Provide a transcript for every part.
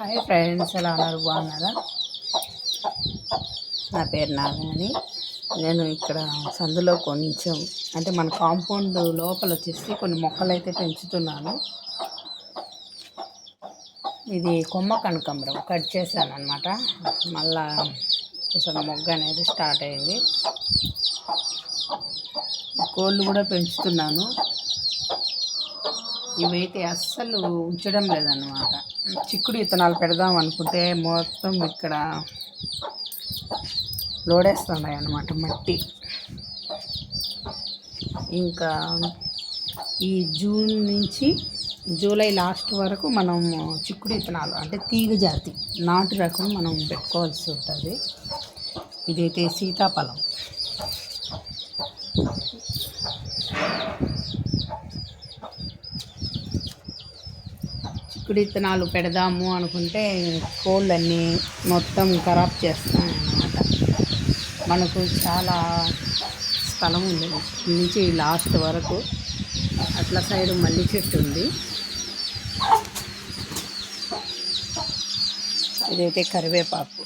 Hi friends ఎలా ఉన్నారు? బాగున్నారా? నా పేరు నాగమణి. నేను ఇక్కడ సందులో కొంచెం అంటే మన కాంపౌండ్ లోపల వచ్చేసి కొన్ని మొక్కలు అయితే పెంచుతున్నాను. ఇది కొమ్మ కనకాంబరం కట్ చేశాను అనమాట మళ్ళా అసలు మొగ్గ అనేది స్టార్ట్ అయింది. కోళ్ళు కూడా పెంచుతున్నాను. ఇవైతే అస్సలు ఉంచడం లేదన్నమాట. చిక్కుడు విత్తనాలు పెడదాం అనుకుంటే మొత్తం ఇక్కడ లోడేస్తున్నాయి అన్నమాట మట్టి. ఇంకా ఈ జూన్ నుంచి జూలై లాస్ట్ వరకు మనం చిక్కుడు విత్తనాలు అంటే తీగ జాతి నాటు రకం మనం పెట్టుకోవాల్సి ఉంటుంది. ఇదైతే సీతాఫలం. చిక్కుడు విత్తనాలు పెడదాము అనుకుంటే కోళ్ళన్నీ మొత్తం ఖరాబ్ చేస్తాయన్నమాట మనకు చాలా స్థలం ఉంది. నుంచి లాస్ట్ వరకు అట్లా సైడ్ మల్లి చెట్టు ఉంది. ఇదైతే కరివేపాకు.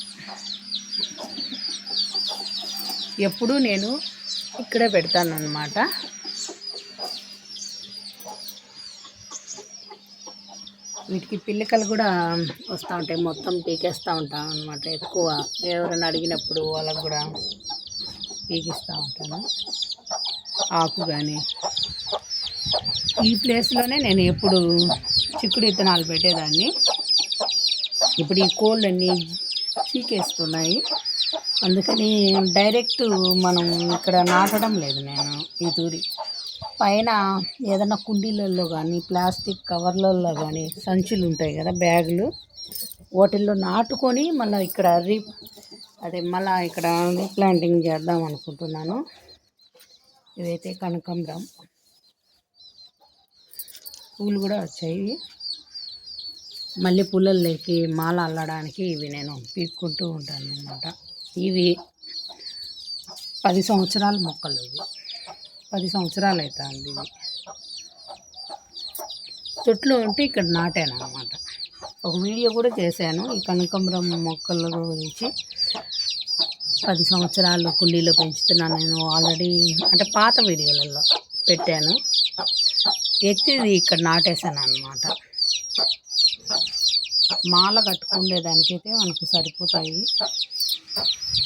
ఎప్పుడూ నేను ఇక్కడే పెడతాను అన్నమాట వీటికి పిల్లికలు కూడా వస్తూ ఉంటాయి. మొత్తం పీకేస్తూ ఉంటాం అనమాట ఎక్కువ ఎవరైనా అడిగినప్పుడు వాళ్ళకు కూడా పీకిస్తూ ఉంటాను. ఆకు కానీ ఈ ప్లేస్లోనే నేను ఎప్పుడు చిక్కుడు విత్తనాలు పెట్టేదాన్ని. ఇప్పుడు ఈ కోళ్ళు అన్నీ చీకేస్తున్నాయి. అందుకని డైరెక్ట్ మనం ఇక్కడ నాటడం లేదు నేను ఈ తూరి. పైన ఏదైనా కుండీలలో కానీ ప్లాస్టిక్ కవర్లలో కానీ సంచులు ఉంటాయి కదా బ్యాగులు. వాటిల్లో నాటుకొని మళ్ళీ ఇక్కడ రీ అదే మళ్ళీ ఇక్కడ రీప్లాంటింగ్ చేద్దాం అనుకుంటున్నాను. ఇదైతే కనకాంబరం పూలు కూడా వచ్చాయి. మళ్ళీ పూలల్లోకి మాల అల్లడానికి ఇవి నేను పీక్కుంటూ ఉంటాను అనమాట ఇవి పది సంవత్సరాల మొక్కలు ఇవి. పది సంవత్సరాలు అవుతుంది ఇది చెట్లు ఉంటే ఇక్కడ నాటాను అనమాట ఒక వీడియో కూడా చేశాను. ఈ కనకాంబరం మొక్కల గురించి పది సంవత్సరాలు కుండీలో పెంచుతున్నాను నేను ఆల్రెడీ. అంటే పాత వీడియోలలో పెట్టాను. ఎత్తిది ఇక్కడ నాటేశాను అనమాట మాల కట్టుకునేదానికైతే మనకు సరిపోతాయి.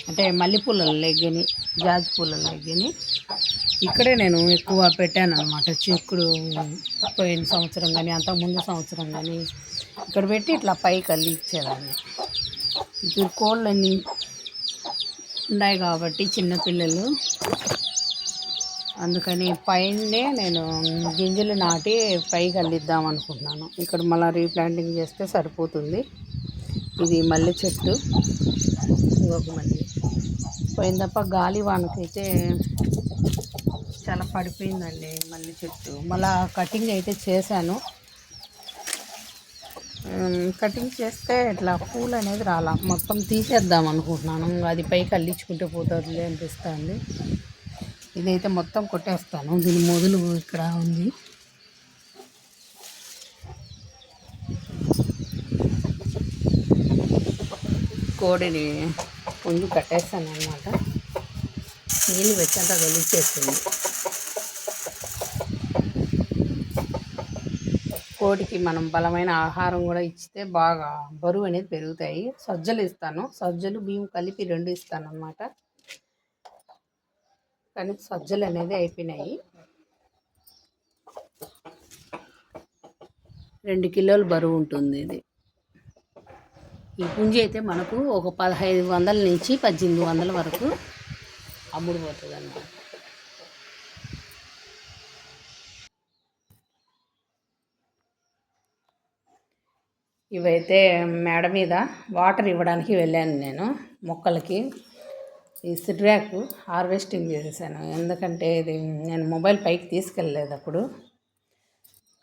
అంటే మల్లెపూల లెగ్గని జాజి పూల లెగ్గని. ఇక్కడే నేను ఎక్కువ పెట్టాను అనమాట చిక్కుడు పోయిన సంవత్సరం కానీ అంతకుముందు సంవత్సరం కానీ ఇక్కడ పెట్టి ఇట్లా పైకి అల్లి ఇచ్చేదాన్ని. ఇప్పుడు కోళ్ళన్నీ ఉన్నాయి కాబట్టి చిన్నపిల్లలు అందుకని పైనే నేను గింజలు నాటి పైకి అల్లిద్దాం అనుకుంటున్నాను. ఇక్కడ మళ్ళీ రీప్లాంటింగ్ చేస్తే సరిపోతుంది. ఇది మల్లె చెట్టు. ఇంకొక మల్లె. పోయిన తప్ప గాలి వానకైతే చాలా పడిపోయిందండి మల్లె చెట్టు. మళ్ళా కటింగ్ అయితే చేశాను. కటింగ్ చేస్తే ఇట్లా పూలు అనేది రాలా. మొత్తం తీసేద్దాం అనుకుంటున్నాను. అది పైకి అల్లించుకుంటే పోతుంది అనిపిస్తుంది. ఇదైతే మొత్తం కొట్టేస్తాను. దీని మొదలు ఇక్కడ ఉంది. కోడిని పుంజు కట్టేస్తాను అనమాట నీళ్ళు వచ్చేంత వెలిచేస్తుంది. కోడికి మనం బలమైన ఆహారం కూడా ఇచ్చితే బాగా బరువు అనేది పెరుగుతాయి. సజ్జలు ఇస్తాను. సజ్జలు బియ్యం కలిపి రెండు ఇస్తాను అనమాట కానీ సజ్జలు అనేది అయిపోయినాయి. రెండు కిలోలు బరువు ఉంటుంది ఇది. ఈ పుంజి అయితే మనకు ఒక పదహైదు వందల నుంచి పద్దెనిమిది వందల వరకు అమ్ముడుపోతుంది అన్నమాట ఇవైతే మేడ మీద వాటర్ ఇవ్వడానికి వెళ్ళాను నేను మొక్కలకి. ఈ సిడ్రాక్ హార్వెస్టింగ్ చేసేసాను. ఎందుకంటే ఇది నేను మొబైల్ పైకి తీసుకెళ్ళలేదు అప్పుడు.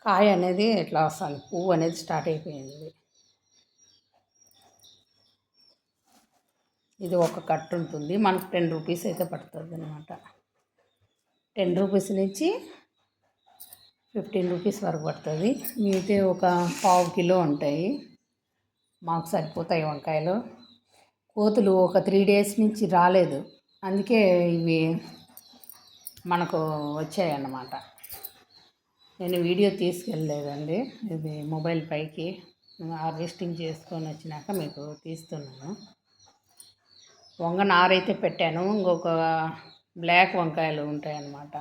కాయ అనేది ఇట్లా వస్తుంది? పువ్వు అనేది స్టార్ట్ అయిపోయింది. ఇది ఒక కట్ ఉంటుంది. మనకు టెన్ రూపీస్ అయితే పడుతుంది అనమాట టెన్ రూపీస్ నుంచి ఫిఫ్టీన్ రూపీస్ వరకు పడుతుంది. మిగితే ఒక పావు కిలో ఉంటాయి. మాకు సరిపోతాయి వంకాయలు. కోతులు ఒక త్రీ డేస్ నుంచి రాలేదు. అందుకే ఇవి మనకు వచ్చాయన్నమాట. నేను వీడియో తీసుకెళ్ళలేదండి. ఇది మొబైల్ పైకి. హార్వెస్టింగ్ చేసుకొని వచ్చినాక మీకు తీస్తున్నాను. వంగ నారైతే పెట్టాను. ఇంకొక బ్లాక్ వంకాయలు ఉంటాయన్నమాట.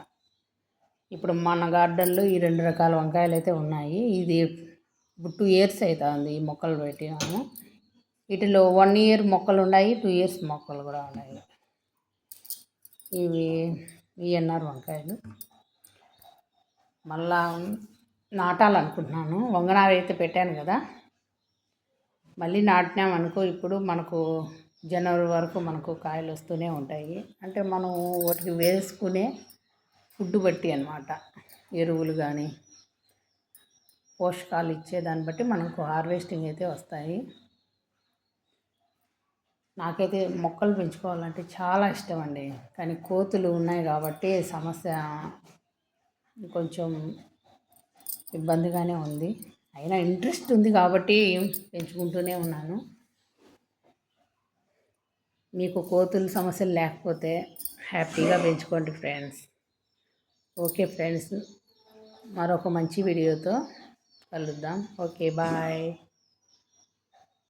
ఇప్పుడు మన గార్డెన్లో ఈ రెండు రకాల వంకాయలు అయితే ఉన్నాయి. ఇది ఇప్పుడు టూ ఇయర్స్ అవుతుంది ఈ మొక్కలు పెట్టాము వీటిలో వన్ ఇయర్ మొక్కలు ఉన్నాయి టూ ఇయర్స్ మొక్కలు కూడా ఉన్నాయి. ఇవి ఈఎన్ఆర్ వంకాయలు. మళ్ళా నాటాలనుకుంటున్నాను. వంగనారు అయితే పెట్టాను కదా. మళ్ళీ నాటినాం అనుకో ఇప్పుడు మనకు జనవరి వరకు మనకు కాయలు వస్తూనే ఉంటాయి. అంటే మనం వాటికి వేసుకునే ఫుడ్ బట్టి అనమాట ఎరువులు కానీ పోషకాలు ఇచ్చే దాన్ని బట్టి మనకు హార్వెస్టింగ్ అయితే వస్తాయి. నాకైతే మొక్కలు పెంచుకోవాలంటే చాలా ఇష్టం అండి. కానీ కోతులు ఉన్నాయి కాబట్టి సమస్య కొంచెం ఇబ్బందిగానే ఉంది. అయినా ఇంట్రెస్ట్ ఉంది కాబట్టి పెంచుకుంటూనే ఉన్నాను. మీకు కోతుల సమస్యలు లేకపోతే హ్యాపీగా పెంచుకోండి ఫ్రెండ్స్. ఓకే ఫ్రెండ్స్ మరొక మంచి వీడియోతో కలుద్దాం. Okay bye.